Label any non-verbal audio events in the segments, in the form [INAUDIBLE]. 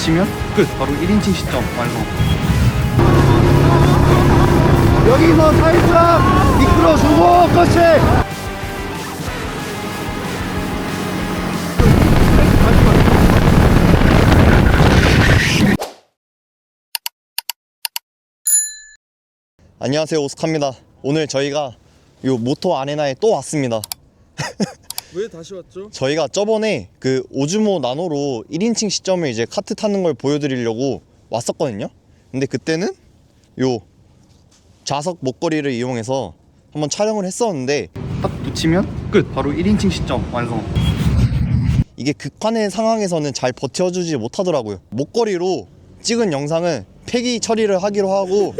붙이면 끝. 바로 1인칭 시점 완성. 여기서 살짝 미끄러주고 그렇지 안녕하세요 오스카입니다 오늘 저희가 요 모토 아레나에 또 왔습니다 [LAUGHS] 왜 다시 왔죠? 저희가 저번에 그 오즈모 나노로 1인칭 시점을 이제 카트 타는 걸 보여드리려고 왔었거든요 근데 그때는 요 좌석 목걸이를 이용해서 한번 촬영을 했었는데 딱 붙이면 끝. 바로 1인칭 시점 완성. 이게 극한의 상황에서는 잘 버텨주지 못하더라고요 목걸이로 찍은 영상은 폐기 처리를 하기로 하고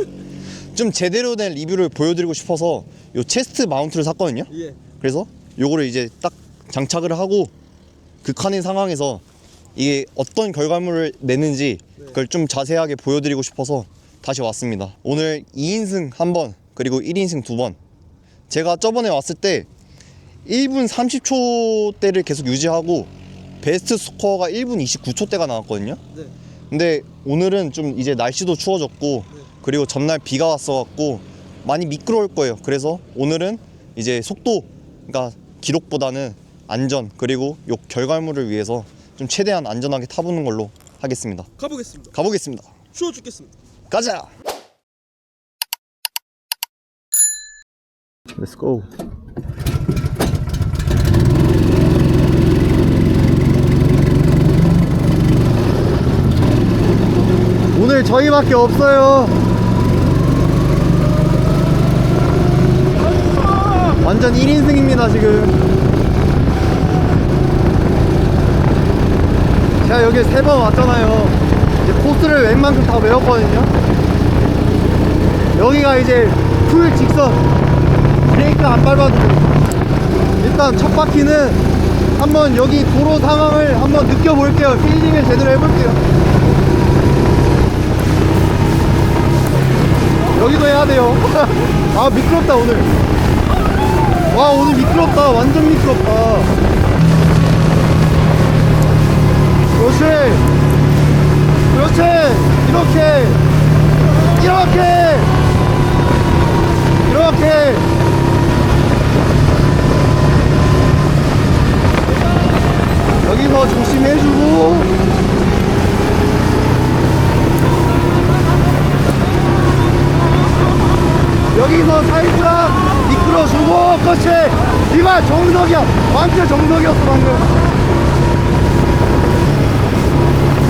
좀 제대로 된 리뷰를 보여드리고 싶어서 요 체스트 마운트를 샀거든요 예. 그래서 요거를 이제 딱 장착을 하고 극한의 상황에서 이게 어떤 결과물을 내는지 그걸 좀 자세하게 보여드리고 싶어서 다시 왔습니다. 오늘 2인승 한 번, 그리고 1인승 두 번. 제가 저번에 왔을 때 1분 30초 대를 계속 유지하고 베스트 스코어가 1분 29초 대가 나왔거든요. 네. 근데 오늘은 좀 이제 날씨도 추워졌고 그리고 전날 비가 왔어갖고 많이 미끄러울 거예요. 그래서 오늘은 이제 속도, 그러니까 기록보다는 안전 그리고 요 결과물을 위해서 좀 최대한 안전하게 타보는 걸로 하겠습니다. 가보겠습니다. 가보겠습니다. 추워 죽겠습니다. 가자. Let's go 오늘 저희밖에 없어요 완전 1인승입니다 지금 제가 여기 세 번 왔잖아요. 이제 코스를 웬만큼 다 외웠거든요. 여기가 이제 풀 직선 브레이크 안 밟아도 돼. 일단 첫 바퀴는 한번 여기 도로 상황을 한번 느껴볼게요. 필링을 제대로 해볼게요. 여기도 해야 돼요. [LAUGHS] 아 미끄럽다 오늘. 와 오늘 미끄럽다. 완전 미끄럽다 그렇지. 그렇지. 이렇게. 이렇게. 이렇게. 여기서 조심해주고. 여기서 살짝 미끄러주고 그렇지. 이만 정석이야. 완전 정석이었어 방금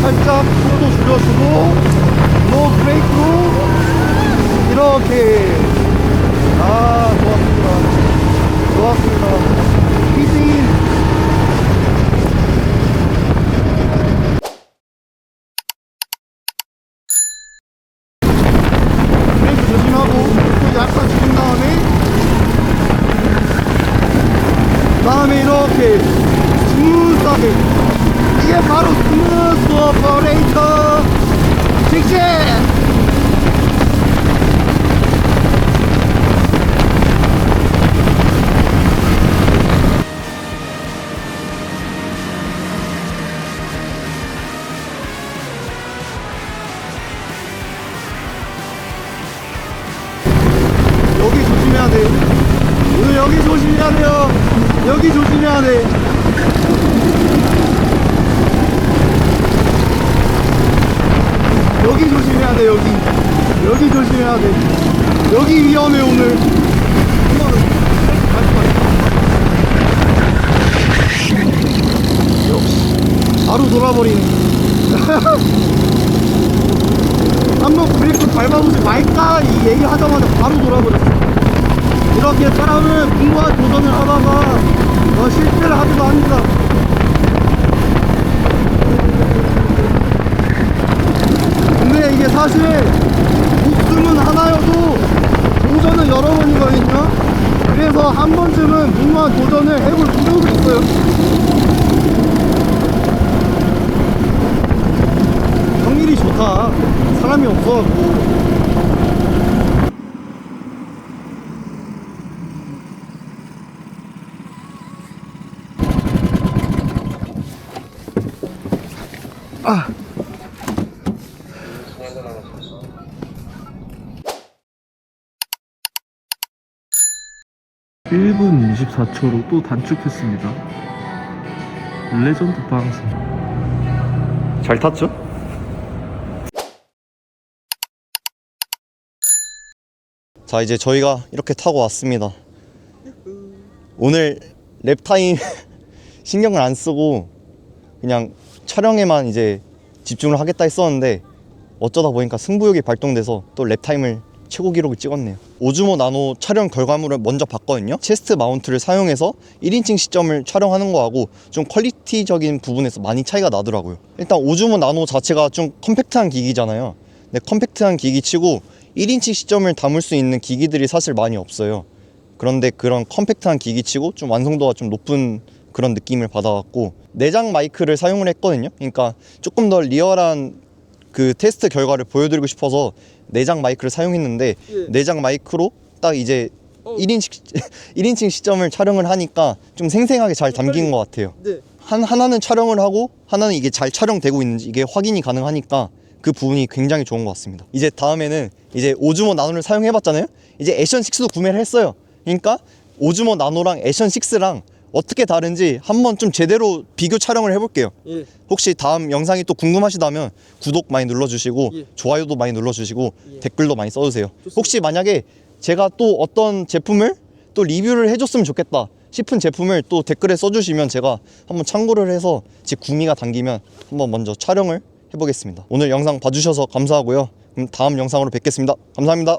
살짝 속도 줄여주고 노 브레이크로 이렇게 돼요. 여기 조심해야 돼. 여기 조심해야 돼, 여기. 여기 조심해야 돼. 여기 위험해, 오늘. 역시. 바로 돌아버리네. [LAUGHS] 한번 브레이크 밟아보지 말까 이 얘기 하자마자 바로 돌아버렸어 이렇게 사람은 공부와 도전을 하다가 어, 실패를 하기도 합니다. 근데 이게 사실 목숨은 하나여도 도전은 여러 번이거든요 그래서 한 번쯤은 무모한 도전을 해볼 필요도 있어요. 성일이 좋다. 사람이 없어갖고 1분 24초로 또 단축했습니다. 레전드 방송. 잘 탔죠? 자, 이제 저희가 이렇게 타고 왔습니다. 오늘 랩타임 [LAUGHS] 신경을 안 쓰고 그냥 촬영에만 이제 집중을 하겠다 했었는데 어쩌다 보니까 승부욕이 발동돼서 또 랩타임을 최고 기록을 찍었네요 오즈모 나노 촬영 결과물을 먼저 봤거든요 체스트 마운트를 사용해서 1인칭 시점을 촬영하는 거하고 좀 퀄리티적인 부분에서 많이 차이가 나더라고요 일단 오즈모 나노 자체가 좀 컴팩트한 기기잖아요 근데 컴팩트한 기기 치고 1인치 시점을 담을 수 있는 기기들이 사실 많이 없어요. 그런데 그런 컴팩트한 기기 치고 좀 완성도가 좀 높은 그런 느낌을 받아갖고 내장 마이크를 사용을 했거든요. 그러니까 조금 더 리얼한 그 테스트 결과를 보여드리고 싶어서 내장 마이크를 사용했는데 예. 내장 마이크로 딱 이제 어. 1인치 1인칭 [LAUGHS] 시점을 촬영을 하니까 좀 생생하게 잘 담긴 것 같아요. 네. 한 하나는 촬영을 하고 하나는 이게 잘 촬영되고 있는지 이게 확인이 가능하니까 그 부분이 굉장히 좋은 것 같습니다. 이제 다음에는 이제 오즈모 나노를 사용해봤잖아요. 이제 애션 6도 구매를 했어요. 그러니까 오즈모 나노랑 애션 6랑 어떻게 다른지 한번 좀 제대로 비교 촬영을 해볼게요. 예. 혹시 다음 영상이 또 궁금하시다면 구독 많이 눌러주시고 예. 좋아요도 많이 눌러주시고 예. 댓글도 많이 써주세요. 좋습니다. 혹시 만약에 제가 또 어떤 제품을 또 리뷰를 해줬으면 좋겠다 싶은 제품을 또 댓글에 써주시면 제가 한번 참고를 해서 제 구미가 당기면 한번 먼저 촬영을 해보겠습니다. 오늘 영상 봐주셔서 감사하고요. 그럼 다음 영상으로 뵙겠습니다. 감사합니다.